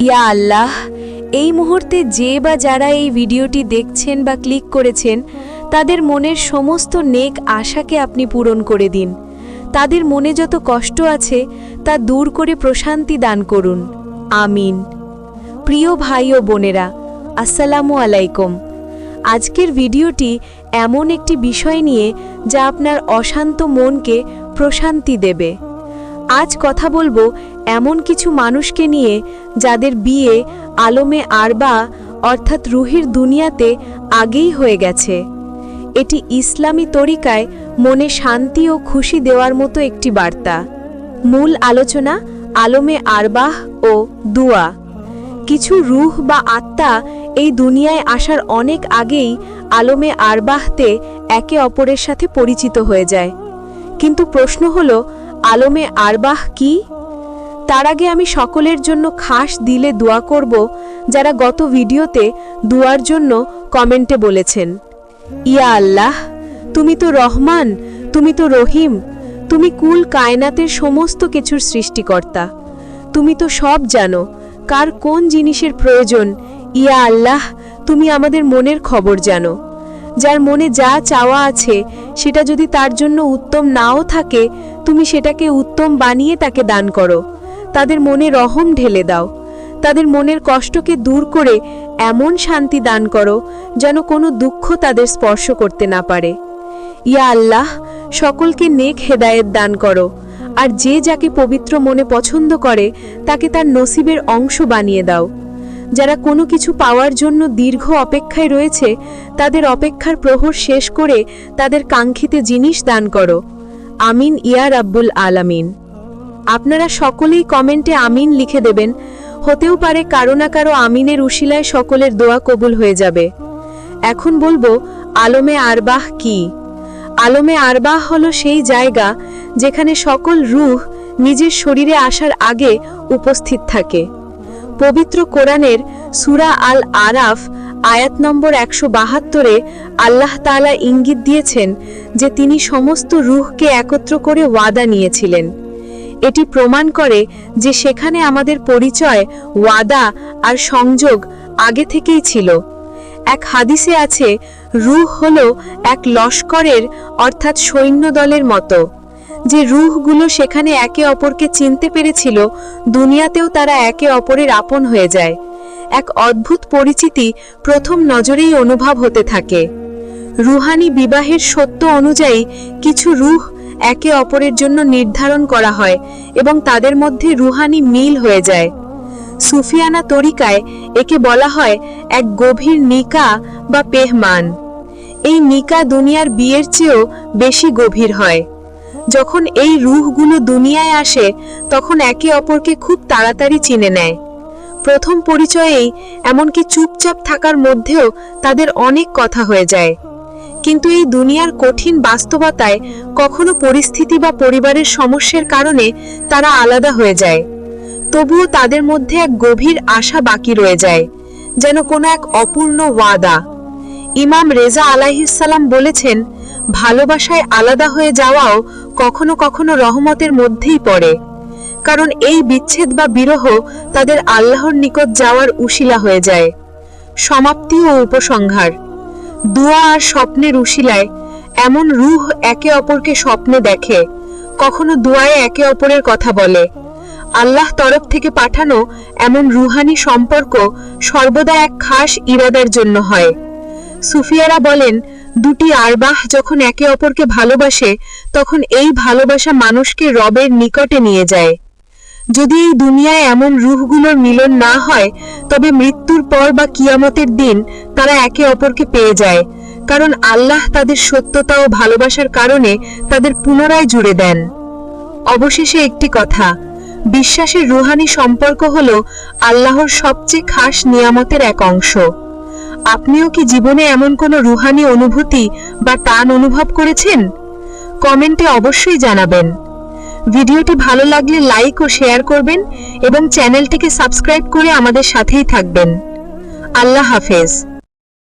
ইয়া আল্লাহ, এই মুহূর্তে যে বা যারা এই ভিডিওটি দেখছেন বা ক্লিক করেছেন, তাদের মনের সমস্ত নেক আশাকে আপনি পূরণ করে দিন। তাদের মনে যত কষ্ট আছে, তা দূর করে প্রশান্তি দান করুন। আমিন। প্রিয় ভাই ও বোনেরা, আসসালামু আলাইকুম। আজকের ভিডিওটি এমন একটি বিষয় নিয়ে যা আপনার অশান্ত মনকে প্রশান্তি দেবে। আজ কথা বলব এমন কিছু মানুষকে নিয়ে যাদের বিয়ে আলমে আরবা, অর্থাৎ রুহির দুনিয়াতে আগেই হয়ে গেছে। এটি ইসলামী তরিকায় মনে শান্তি ও খুশি দেওয়ার মতো একটি বার্তা। মূল আলোচনা আলমে আরবাহ ও দুয়া। কিছু রুহ বা আত্মা এই দুনিয়ায় আসার অনেক আগেই আলমে আরবাহতে একে অপরের সাথে পরিচিত হয়ে যায়। কিন্তু প্রশ্ন হলো, আলমে আরবাহ কি? তার আগে আমি সকলের জন্য খাস দিলে দোয়া করব, যারা গত ভিডিওতে দুয়ার জন্য কমেন্টে বলেছেন, ইয়া আল্লাহ, তুমি তো রহমান, তুমি তো রহিম, তুমি কুল কায়নাতের সমস্ত কিছুর সৃষ্টিকর্তা, তুমি তো সব জানো, কার কোন জিনিসের প্রয়োজন, ইয়া আল্লাহ, তুমি আমাদের মনের খবর জানো, যার মনে যা চাওয়া আছে, সেটা যদি তার জন্য উত্তম নাও থাকে, তুমি সেটাকে উত্তম বানিয়ে তাকে দান করো। তাদের মনে রহম ঢেলে দাও। তাদের মনের কষ্টকে দূর করে এমন শান্তি দান করো, যেন কোনো দুঃখ তাদের স্পর্শ করতে না পারে। ইয়া আল্লাহ, সকলকে নেক হেদায়েত দান করো, আর যে যাকে পবিত্র মনে পছন্দ করে, তাকে তার নসিবের অংশ বানিয়ে দাও। যারা কোনো কিছু পাওয়ার জন্য দীর্ঘ অপেক্ষায় রয়েছে, তাদের অপেক্ষার প্রহর শেষ করে তাদের কাঙ্ক্ষিত জিনিস দান করো। আমিন ইয়া রাব্বুল আলামিন। আপনারা সকলেই কমেন্টে আমিন লিখে দেবেন। হতেও পারে কারও না কারও আমিনের উশিলায় সকলের দোয়া কবুল হয়ে যাবে। এখন বলব, আলমে আরবাহ কি? আলমে আরবাহ হলো সেই জায়গা যেখানে সকল রুহ নিজের শরীরে আসার আগে উপস্থিত থাকে। পবিত্র কোরআনের সুরা আল আরাফ আয়াত নম্বর একশো বাহাত্তরে আল্লাহ তাআলা ইঙ্গিত দিয়েছেন যে তিনি সমস্ত রুহকে একত্র করে ওয়াদা নিয়েছিলেন। এটি প্রমাণ করে যে সেখানে আমাদের পরিচয়, ওয়াদা আর সংযোগ আগে থেকেই ছিল। এক হাদিসে আছে, রুহ হল এক লস্করের, অর্থাৎ সৈন্য দলের মতো। যে রুহগুলো সেখানে একে অপরকে চিনতে পেরেছিল, দুনিয়াতেও তারা একে অপরের আপন হয়ে যায়। এক অদ্ভুত পরিচিতি প্রথম নজরেই অনুভব হতে থাকে। রুহানি বিবাহের সত্য অনুযায়ী কিছু রুহ একে অপরের জন্য নির্ধারণ করা হয় এবং তাদের মধ্যে রুহানি মিল হয়ে যায়। সুফিয়ানা তরিকায় একে বলা হয় এক গভীর নিকা বা পেহমান। এই নিকা দুনিয়ার বিয়ের চেয়েও বেশি গভীর হয়। যখন এই রুহগুলো দুনিয়ায় আসে, তখন একে অপরকে খুব তাড়াতাড়ি চিনে নেয়। প্রথম পরিচয়েই এমনকি চুপচাপ থাকার মধ্যেও তাদের অনেক কথা হয়ে যায়। কিন্তু এই দুনিয়ার কঠিন বাস্তবতায় কখনো পরিস্থিতি বা পরিবারের সমস্যার কারণে তারা আলাদা হয়ে যায়। তবুও তাদের মধ্যে এক গভীর আশা বাকি রয়ে যায়, যেন কোনো এক অপূর্ণ ওয়াদা। ইমাম রেজা আলাইহিসাল্লাম বলেছেন, ভালোবাসায় আলাদা হয়ে যাওয়াও কখনো কখনো রহমতের মধ্যেই পড়ে, কারণ এই বিচ্ছেদ বা বিরহ তাদের আল্লাহর নিকট যাওয়ার উশিলা হয়ে যায়। সমাপ্তি ও উপসংহার। দুয়া আর স্বপ্নের উশিলায় এমন রুহ একে অপরকে স্বপ্নে দেখে, কখনো দুয়ায় একে অপরের কথা বলে। আল্লাহ তরফ থেকে পাঠানো এমন রুহানি সম্পর্ক সর্বদা এক খাস ইরাদার জন্য হয়। সুফিয়ারা বলেন, দুটি আরবাহ যখন একে অপরকে ভালোবাসে, তখন এই ভালোবাসা মানুষকে রবের নিকটে নিয়ে যায়। যদি এই দুনিয়ায় এমন রুহগুলোর মিলন না হয় তবে মৃত্যুর পর বা কিয়ামতের দিন তারা একে অপরকে পেয়ে যায়, কারণ আল্লাহ তাদের সত্যতা ও ভালোবাসার কারণে তাদের পুনরায় জুড়ে দেন। অবশেষে একটি কথা, বিশ্বাসের রুহানি সম্পর্ক হল আল্লাহর সবচেয়ে খাস নিয়ামতের এক অংশ। আপনিও কি জীবনে এমন কোনো রুহানি অনুভূতি বা টান অনুভব করেছেন? কমেন্টে অবশ্যই জানাবেন। ভিডিওটি ভালো লাগলে লাইক ও শেয়ার করবেন এবং চ্যানেলটিকে সাবস্ক্রাইব করে আমাদের সাথেই থাকবেন। আল্লাহ হাফেজ।